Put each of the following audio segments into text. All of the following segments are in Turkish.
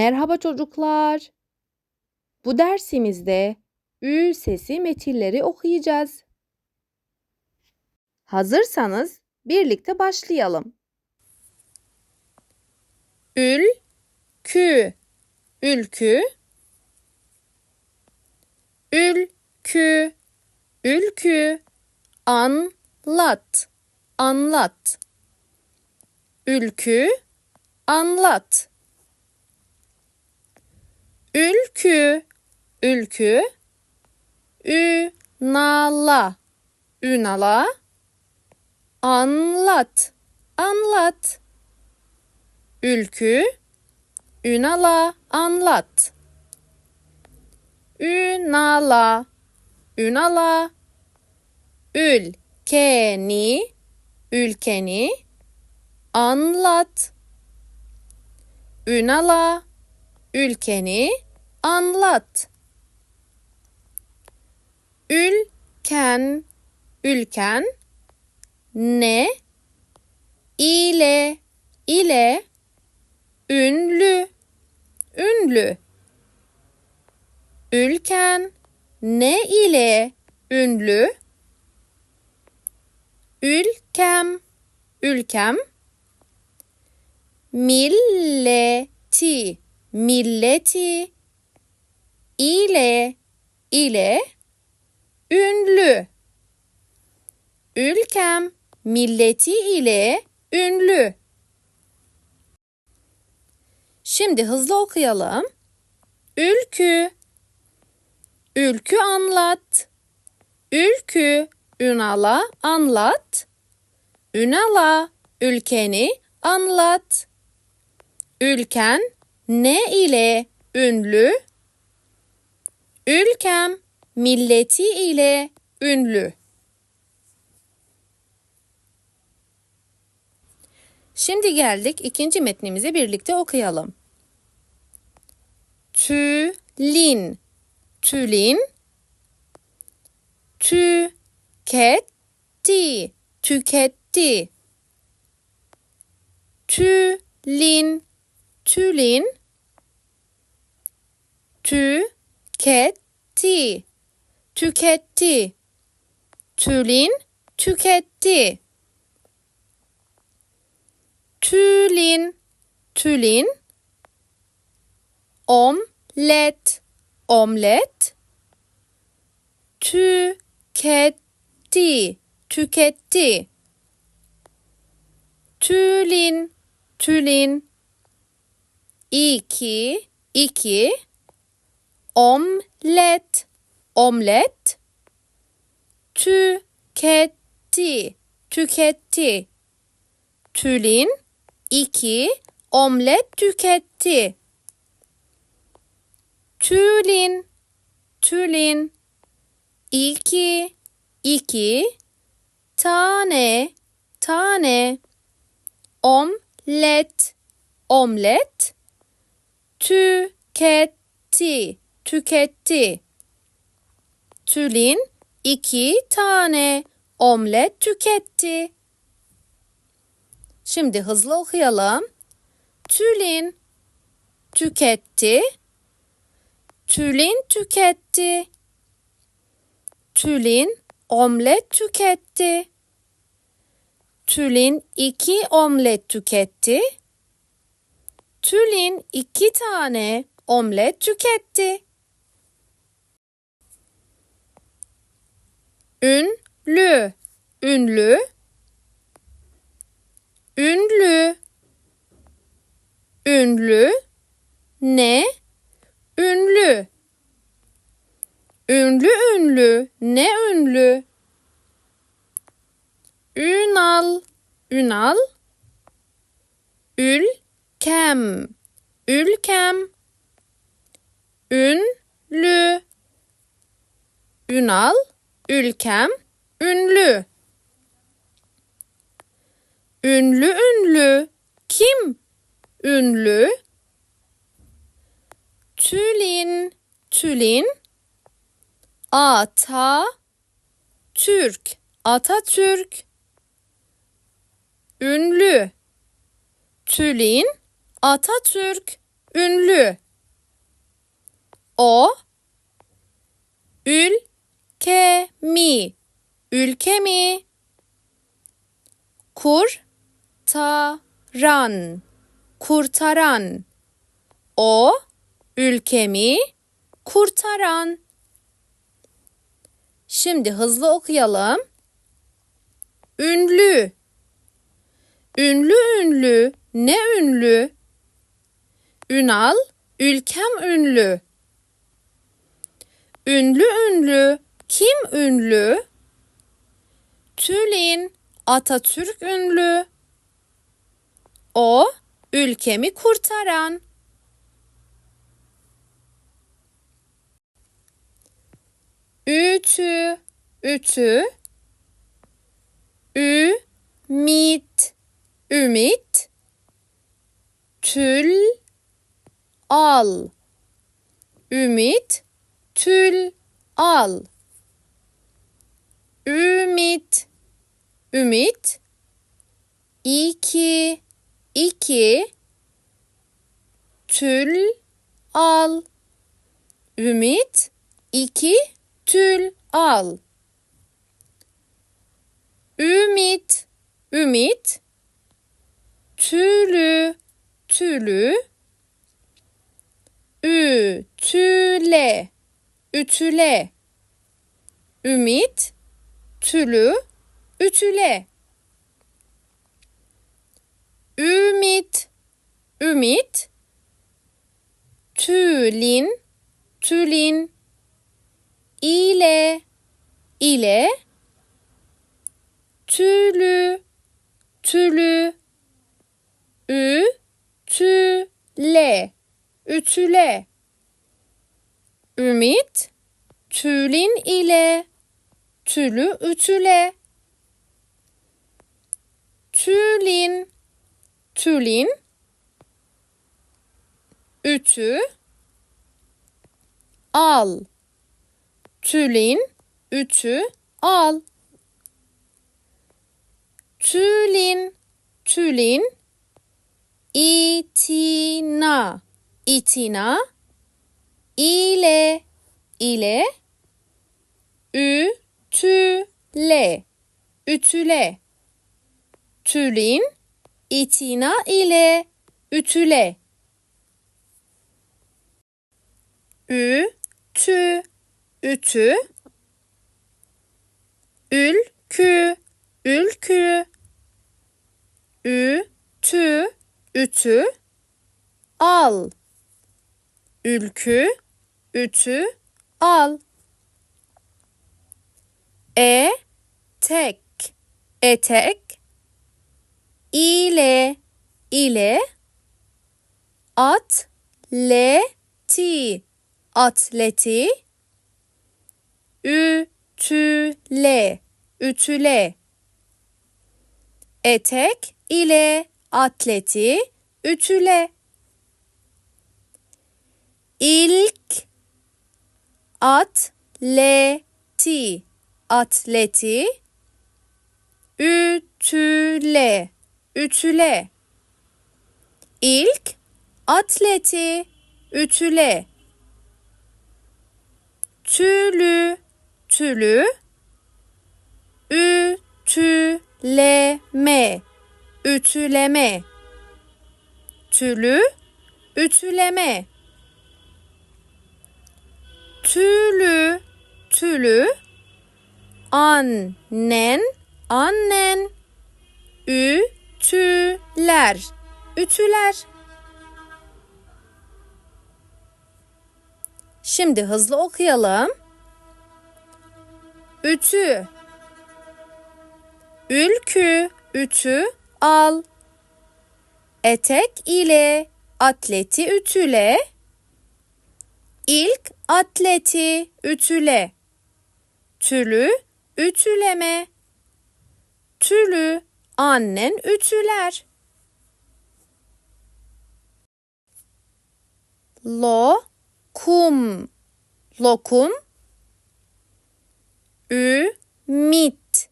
Merhaba çocuklar. Bu dersimizde ü sesi metinleri okuyacağız. Hazırsanız birlikte başlayalım. Ül, kü, ülkü, ülkü, ülkü, anlat, anlat. Ülkü, anlat. Ülkü, ülkü. Ünala, ünala. Anlat, anlat. Ülkü, ünala, anlat. Ünala, ünala. Ülkeni, ülkeni. Anlat. Ünala, ülkeni anlat. Ülken, ülken ne ile ile ünlü, ünlü. Ülken ne ile ünlü? Ülkem, ülkem. Milleti, milleti ile ile ünlü. Ülkem milleti ile ünlü. Şimdi hızlı okuyalım. Ülkü Ülkü anlat. Ülkü Ünal'a anlat. Ünal'a ülkeni anlat. Ülken ne ile ünlü? Ülkem milleti ile ünlü. Şimdi geldik ikinci metnimizi birlikte okuyalım. Tülin, tülin, tüketti, tüketti. Tülin, tülin, tüketti, tüketti. Tülin, tüketti. Tülin, tülin. Omlet, omlet. Tüketti, tüketti. Tülin, tülin. İki, iki. Omlet, omlet. Tüketti, tüketti. Tülin, iki. Omlet tüketti. Tülin, tülin. İki, iki. Tane, tane. Omlet, omlet. Tüketti, tüketti. Tülin iki tane omlet tüketti. Şimdi hızlı okuyalım. Tülin tüketti. Tülin tüketti. Tülin omlet tüketti. Tülin iki omlet tüketti. Tülin iki tane omlet tüketti. Ünlü, ünlü, ünlü, ünlü, ne? Ünlü. Ünlü ünlü, ne ünlü? Ünal, ünal, ülkem, ülkem, ünlü, ünal, ülkem, ünlü. Ünlü ünlü, kim ünlü? Tülin, tülin, ata, Türk, Atatürk, ünlü, tülin, Atatürk, ünlü. O ülke mi? Ülke mi? Kurtaran. Kurtaran. O ülkemi kurtaran. Şimdi hızlı okuyalım. Ünlü. Ünlü ünlü. Ne ünlü? Ünal ülkem ünlü. Ünlü ünlü kim ünlü? Tülin Atatürk ünlü. O ülkemi kurtaran. Ütü, ütü. Ümit, ümit. Tül, al. Ümit, tül, al. Ümit, ümit. İki, iki. Tül, al. Ümit, iki, tül, al. Ümit, ümit. Tülü, tülü. Ütüle, ütüle. Ümit, tülü, ütüle. Ümit, ümit. Tülin, tülin. ile, ile. Tülü, tülü. Ütüle, ütüle. Ümit, tülin ile. Tülü ütüle. Tülin, tülin. Ütü. Al. Tülin, ütü, al. Tülin, tülin. İtina, itina. ile, ile. Ütüle, ütüle. Tülin, itina ile, ütüle. Ütü, ütü. Ülkü, ülkü. Ütü, ütü. Al. Ülkü, ütü, al. E, tek, etek. ile, ile. At, le, ti, atleti. Ütüle, ütüle. Etek ile atleti ütüle. İlk atleti, atleti ütüle, ütüle. İlk atleti ütüle. Tülü, tülü. Ütüleme, ütüleme. Tülü, ütüleme. Tülü, tülü. Annen, annen. Ütüler, ütüler. Şimdi hızlı okuyalım. Ütü. Ülkü, ütü, al. Etek ile atleti ütüle. İlk atleti ütüle. Tülü, ütüleme. Tülü, annen ütüler. Lo, kum, lokum. Ümit,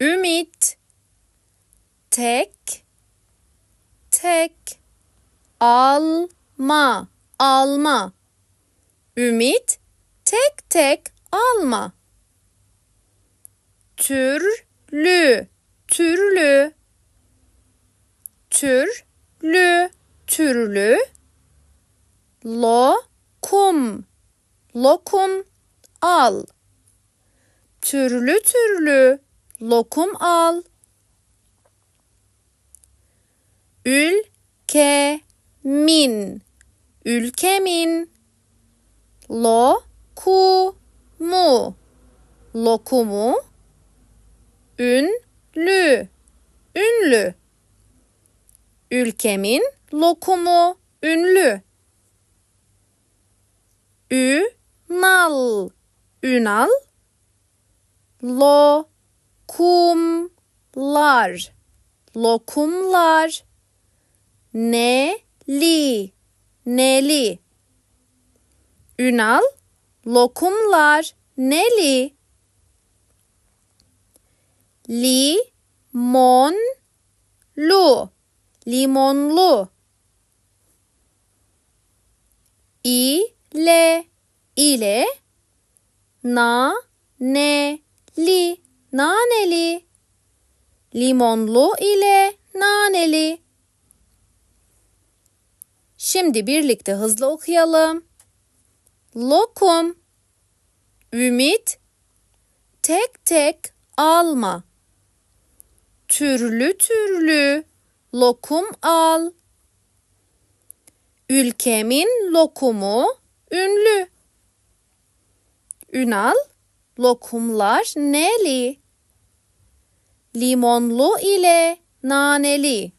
ümit. Tek, tek. Alma, alma. Ümit, tek tek alma. Türlü, türlü. Türlü, türlü. Lokum, lokum al. Türlü türlü lokum al. Ülkemin, ülkemin. Lokumu, lokumu. Ünlü, ünlü. Ülkemin lokumu ünlü. Ünal, ünal. Lokumlar, lokumlar. Neli, neli. Ünal, lokumlar neli. Limonlu, limonlu. ile ile. Na ne li naneli. Limonlu ile naneli. Şimdi birlikte hızlı okuyalım. Lokum. Ümit. Tek tek alma. Türlü türlü lokum al. Ülkemin lokumu ünlü. Ünal, lokumlar neli? Limonlu ile naneli.